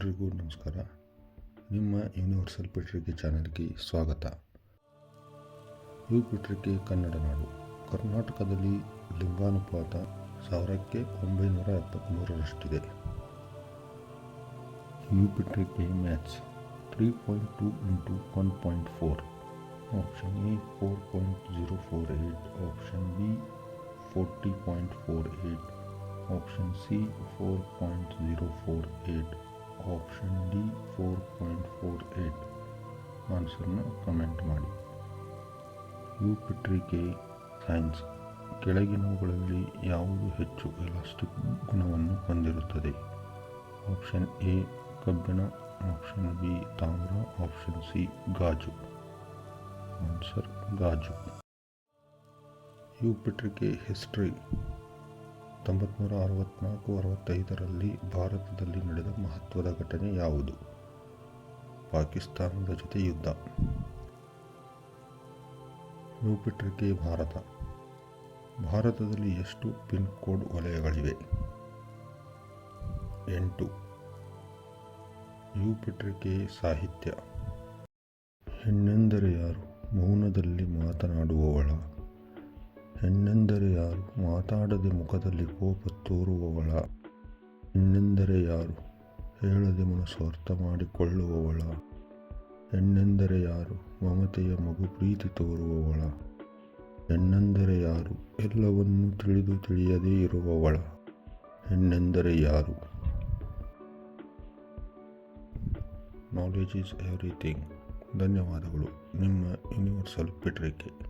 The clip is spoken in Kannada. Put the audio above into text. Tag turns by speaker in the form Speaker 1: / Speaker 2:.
Speaker 1: ಎಲ್ರಿಗೂ ನಮಸ್ಕಾರ ನಿಮ್ಮ ಯೂನಿವರ್ಸಲ್ ಪೆಟ್ರಿಕೆ ಚಾನೆಲ್ಗೆ ಸ್ವಾಗತ ಇವು ಪೆಟ್ರಿಕೆ ಕನ್ನಡ ನಾಡು ಕರ್ನಾಟಕದಲ್ಲಿ ಲಿಂಗಾನುಪಾತ ಸಾವಿರಕ್ಕೆ ಒಂಬೈನೂರ ಎಪ್ಪತ್ತ್ಮೂರರಷ್ಟಿದೆ you ಪೆಟ್ರಿಕೆ maths three point two into one point four option A four point zero four eight option B forty point four eight option C 4.048 option D four point four eight ಆನ್ಸರ್ನ comment ಮಾಡಿ. ಯು ಪತ್ರಿಕೆ ಸೈನ್ಸ್ ಕೆಳಗಿನವುಗಳಲ್ಲಿ ಯಾವುದು ಹೆಚ್ಚು ಎಲಾಸ್ಟಿಕ್ ಗುಣವನ್ನು ಹೊಂದಿರುತ್ತದೆ? ಆಪ್ಷನ್ ಎ ಕಬ್ಬಿಣ. ಆಪ್ಷನ್ ಬಿ ತಾಮ್ರ. ಆಪ್ಷನ್ ಸಿ ಗಾಜು. ಆನ್ಸರ್ ಗಾಜು. ಯು ಪತ್ರಿಕೆ ಹಿಸ್ಟ್ರಿ ತೊಂಬತ್ನೂರ ಅರವತ್ತ್ನಾಲ್ಕು ಅರವತ್ತೈದರಲ್ಲಿ ಭಾರತದಲ್ಲಿ ನಡೆದ ಮಹತ್ವದ ಘಟನೆ ಯಾವುದು? ಪಾಕಿಸ್ತಾನದ ಜೊತೆ ಯುದ್ಧ. ಯು ಪತ್ರಿಕೆ ಭಾರತ. ಭಾರತದಲ್ಲಿ ಎಷ್ಟು ಪಿನ್ ಕೋಡ್ ವಲಯಗಳಿವೆ? ಎಂಟು. ಯು ಪತ್ರಿಕೆ ಸಾಹಿತ್ಯ. ಹೆಣ್ಣೆಂದರೆ ಯಾರು? ಮೌನದಲ್ಲಿ ಮಾತನಾಡುವವಳ. ಹೆಣ್ಣೆಂದರೆ ಮಾತಾಡದೆ ಮುಖದಲ್ಲಿ ಕೋಪ ತೋರುವವಳ. ಹೆಣ್ಣೆಂದರೆ ಯಾರು? ಹೇಳದೆ ಮನಸ್ಸು ಅರ್ಥ ಮಾಡಿಕೊಳ್ಳುವವಳ. ಹೆಣ್ಣೆಂದರೆ ಯಾರು? ಮಮತೆಯ ಮಗು ಪ್ರೀತಿ ತೋರುವವಳ. ಹೆಣ್ಣೆಂದರೆ ಯಾರು? ಎಲ್ಲವನ್ನೂ ತಿಳಿದು ತಿಳಿಯದೇ ಇರುವವಳ. ಹೆಣ್ಣೆಂದರೆ ಯಾರು? ನಾಲೆಜ್ ಈಸ್ ಎವ್ರಿಥಿಂಗ್ ಧನ್ಯವಾದಗಳು. ನಿಮ್ಮ ಯೂನಿವರ್ಸಲ್ ಪತ್ರಿಕೆ